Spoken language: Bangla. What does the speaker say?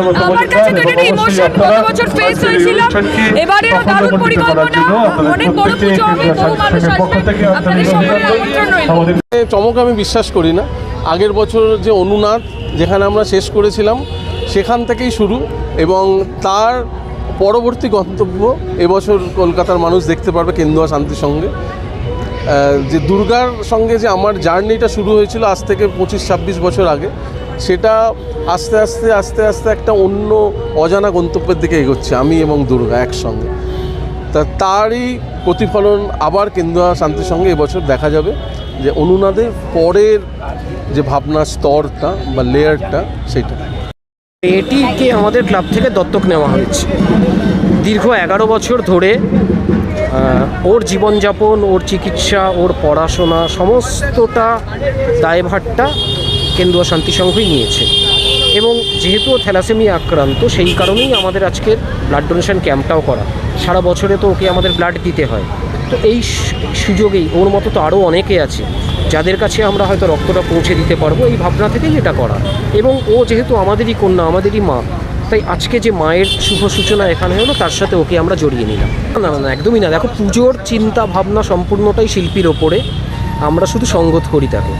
আমার কাছে তো এটা ইমোশন গত বছর ফেস হয়েছিলাম এবারেও দারুণ পরিকল্পনা। অনেক বড় পুজো হবে বহু মানুষ আসবে। আপনাদের সকলের আমন্ত্রণ রইল। চমক আমি বিশ্বাস করি না। আগের বছর যে অনুনাদ যেখানে আমরা শেষ করেছিলাম সেখান থেকেই শুরু এবং তার পরবর্তী গন্তব্য এবছর কলকাতার মানুষ দেখতে পারবে কেন্দুয়া শান্তির সঙ্গে। যে দুর্গার সঙ্গে যে আমার জার্নিটা শুরু হয়েছিল আজ থেকে পঁচিশ ছাব্বিশ বছর আগে সেটা আস্তে আস্তে আস্তে আস্তে একটা অন্য অজানা গন্তব্যের দিকে এগোচ্ছে, আমি এবং দুর্গা একসঙ্গে। তা তারই প্রতিফলন আবার কেন্দুয়া শান্তির সঙ্গে এবছর দেখা যাবে যে অনুনাদের পরের যে ভাবনা স্তরটা বা লেয়ারটা সেটা। এটিকে আমাদের ক্লাব থেকে দত্তক নেওয়া হয়েছে। দীর্ঘ এগারো বছর ধরে ওর জীবনযাপন, ওর চিকিৎসা, ওর পড়াশোনা, সমস্তটা দায়ভারটা কেন্দুয়া শান্তি সংঘই নিয়েছে। এবং যেহেতু থ্যালাসেমিয়া আক্রান্ত, সেই কারণেই আমাদের আজকের ব্লাড ডোনেশন ক্যাম্পটাও করা। সারা বছরে তো ওকে আমাদের ব্লাড দিতে হয়। তো এই সুযোগেই, ওর মতো তো আরও অনেকে আছে, যাদের কাছে আমরা হয়তো রক্তটা পৌঁছে দিতে পারব, এই ভাবনা থেকেই এটা করা। এবং ও যেহেতু আমাদেরই কন্যা, আমাদেরই মা, তাই আজকে যে মায়ের শুভ সূচনা এখানে হলো, তার সাথে ওকে আমরা জড়িয়ে নিলাম। না না না, একদমই না। দেখো, পুজোর চিন্তা ভাবনা সম্পূর্ণটাই শিল্পীর ওপরে। আমরা শুধু সঙ্গত করি তাকে।